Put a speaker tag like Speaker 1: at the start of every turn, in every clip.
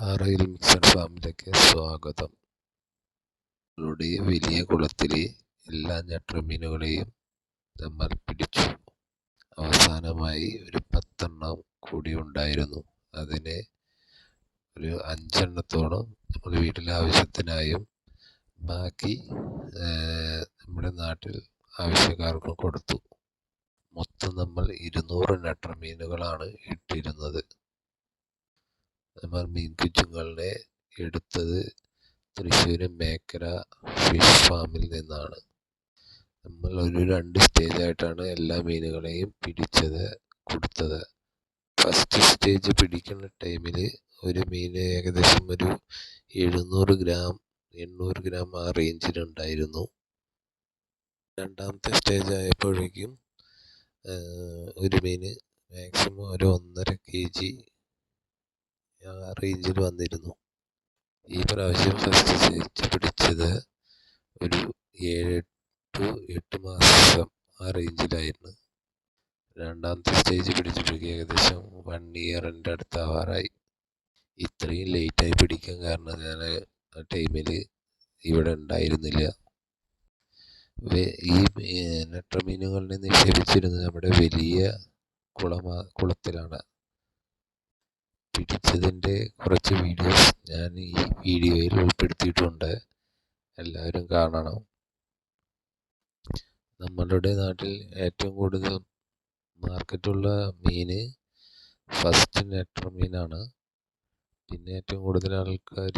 Speaker 1: പാറയിൽ മിക്സൺ ഫാമിലേക്ക് സ്വാഗതം. നമ്മളുടെ വലിയ കുളത്തിലെ എല്ലാ ഞെട്ടമീനുകളെയും നമ്മൾ പിടിച്ചു. അവസാനമായി ഒരു പത്തെണ്ണം കൂടി ഉണ്ടായിരുന്നു. അതിനെ ഒരു അഞ്ചെണ്ണത്തോളം നമ്മൾ വീട്ടിലെ ആവശ്യത്തിനായും ബാക്കി നമ്മുടെ നാട്ടിൽ ആവശ്യക്കാർക്കും കൊടുത്തു. മൊത്തം നമ്മൾ ഇരുന്നൂറ് നെട്ടർമീനുകളാണ് ഇട്ടിരുന്നത്. നമ്മൾ മീൻ കുഞ്ഞുങ്ങളെ എടുത്തത് തൃശ്ശൂർ മേക്കര ഫിഷ് ഫാമിൽ നിന്നാണ്. നമ്മൾ ഒരു രണ്ട് സ്റ്റേജായിട്ടാണ് എല്ലാ മീനുകളെയും പിടിച്ചത് കൊടുത്തത്. ഫസ്റ്റ് സ്റ്റേജ് പിടിക്കുന്ന ടൈമിൽ ഒരു മീൻ ഏകദേശം ഒരു എഴുന്നൂറ് ഗ്രാം എണ്ണൂറ് ഗ്രാം ആ റേഞ്ചിലുണ്ടായിരുന്നു രണ്ടാമത്തെ സ്റ്റേജ് ആയപ്പോഴേക്കും ഒരു മീൻ മാക്സിമം ഒരു ഒന്നര കെ ജി റേഞ്ചിൽ വന്നിരുന്നു. ഈ പ്രാവശ്യം ഫസ്റ്റ് സ്റ്റേജ് പിടിച്ചത് ഒരു ഏഴ് ടു എട്ട് മാസം ആ റേഞ്ചിലായിരുന്നു രണ്ടാമത്തെ സ്റ്റേജ് പിടിച്ചപ്പോഴേക്ക് ഏകദേശം വൺ ഇയറിന്റെ അടുത്താവാറായി ഇത്രയും ലേറ്റായി പിടിക്കാൻ കാരണം ഞാൻ ആ ടൈമിൽ ഇവിടെ ഉണ്ടായിരുന്നില്ല. ഈ നെട്ടമീനുകളിനെ നിക്ഷേപിച്ചിരുന്നത് നമ്മുടെ വലിയ കുളമാ കുളത്തിലാണ്. പിടിച്ചതിന്റെ കുറച്ച് വീഡിയോസ് ഞാൻ ഈ വീഡിയോയിൽ ഉൾപ്പെടുത്തിയിട്ടുണ്ട്. എല്ലാവരും കാണണം. നമ്മളുടെ നാട്ടിൽ ഏറ്റവും കൂടുതൽ മാർക്കറ്റുള്ള മീൻ ഫസ്റ്റ് നെട്ടർ മീനാണ്. പിന്നെ ഏറ്റവും കൂടുതൽ ആൾക്കാർ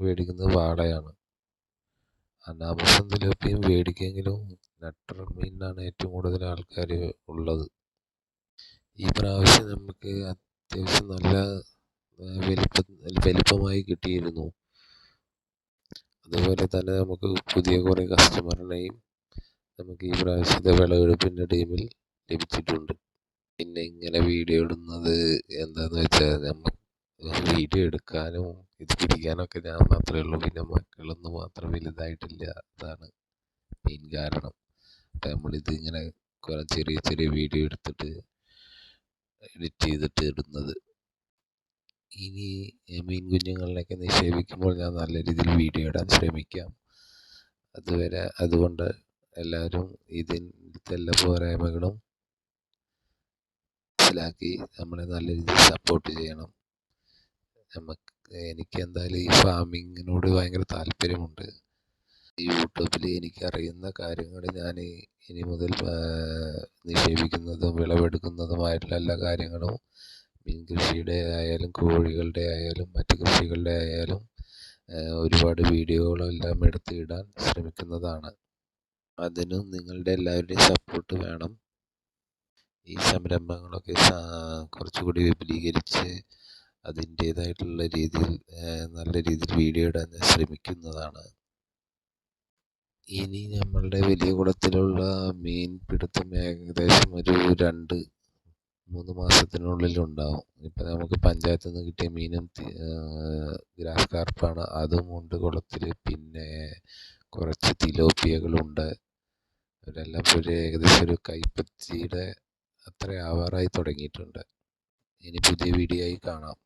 Speaker 1: മേടിക്കുന്നത് വാളയാണ്. അനാമസം തിലോപ്പിയും മേടിക്കുമെങ്കിലും നെട്ടർ മീനിനാണ് ഏറ്റവും കൂടുതൽ ആൾക്കാർ ഉള്ളത്. ഈ പ്രാവശ്യം നമുക്ക് അത്യാവശ്യം നല്ല വലിപ്പം വലിപ്പമായി കിട്ടിയിരുന്നു. അതുപോലെ തന്നെ നമുക്ക് പുതിയ കുറേ കസ്റ്റമറിനെയും നമുക്ക് ഈ പ്രാവശ്യത്തെ വിളവെടുപ്പിന്റെ ടീമിൽ ലഭിച്ചിട്ടുണ്ട്. പിന്നെ ഇങ്ങനെ വീഡിയോ ഇടുന്നത് എന്താണെന്ന് വെച്ചാൽ നമ്മൾ വീഡിയോ എടുക്കാനും ഇത് പിടിക്കാനൊക്കെ ഞാൻ മാത്രമേ ഉള്ളൂ. പിന്നെ മക്കളൊന്നും മാത്രം വലുതായിട്ടില്ല. അതാണ് മെയിൻ കാരണം. അപ്പം നമ്മളിത് ഇങ്ങനെ കുറേ ചെറിയ ചെറിയ വീഡിയോ എടുത്തിട്ട് എഡിറ്റ് ചെയ്തിട്ട് ഇടുന്നത്. ഇനി മീൻ കുഞ്ഞുങ്ങളിലേക്ക് നിക്ഷേപിക്കുമ്പോൾ ഞാൻ നല്ല രീതിയിൽ വീഡിയോ ഇടാൻ ശ്രമിക്കാം. അതുവരെ അതുകൊണ്ട് എല്ലാവരും ഇതിന്റെ എല്ലാ പോരായ്മകളും മനസ്സിലാക്കി നമ്മളെ നല്ല രീതിയിൽ സപ്പോർട്ട് ചെയ്യണം. നമുക്ക് എനിക്ക് എന്തായാലും ഈ ഫാമിങ്ങിനോട് ഭയങ്കര താല്പര്യമുണ്ട്. യൂട്യൂബിൽ എനിക്കറിയുന്ന കാര്യങ്ങൾ ഞാൻ ഇനി മുതൽ നിക്ഷേപിക്കുന്നതും വിളവെടുക്കുന്നതുമായിട്ടുള്ള എല്ലാ കാര്യങ്ങളും മീൻ കൃഷിയുടെ ആയാലും കോഴികളുടെ ആയാലും മറ്റ് കൃഷികളുടെ ആയാലും ഒരുപാട് വീഡിയോകളെല്ലാം എടുത്ത് ഇടാൻ ശ്രമിക്കുന്നതാണ്. അതിനും നിങ്ങളുടെ എല്ലാവരുടെയും സപ്പോർട്ട് വേണം. ഈ സംരംഭങ്ങളൊക്കെ കുറച്ചുകൂടി വിപുലീകരിച്ച് അതിന്റേതായിട്ടുള്ള രീതിയിൽ നല്ല രീതിയിൽ വീഡിയോ ഇടാൻ ഞാൻ ശ്രമിക്കുന്നതാണ്. ഇനി നമ്മളുടെ വലിയ കുളത്തിലുള്ള മീൻ പിടുത്തം ഏകദേശം ഒരു രണ്ട് മൂന്ന് മാസത്തിനുള്ളിൽ ഉണ്ടാവും. ഇപ്പം നമുക്ക് പഞ്ചായത്തിൽ നിന്ന് കിട്ടിയ മീനും ഗ്രാസ് കാർപ്പാണ്. അതും ഉണ്ട് കുളത്തിൽ പിന്നെ കുറച്ച് തിലോപ്പിയകളുണ്ട്. അവരെല്ലാം ഒരു ഏകദേശം ഒരു കൈപ്പത്തിയുടെ അത്ര ആവാറായി തുടങ്ങിയിട്ടുണ്ട്. ഇനി പുതിയ വീഡിയോ ആയി കാണാം.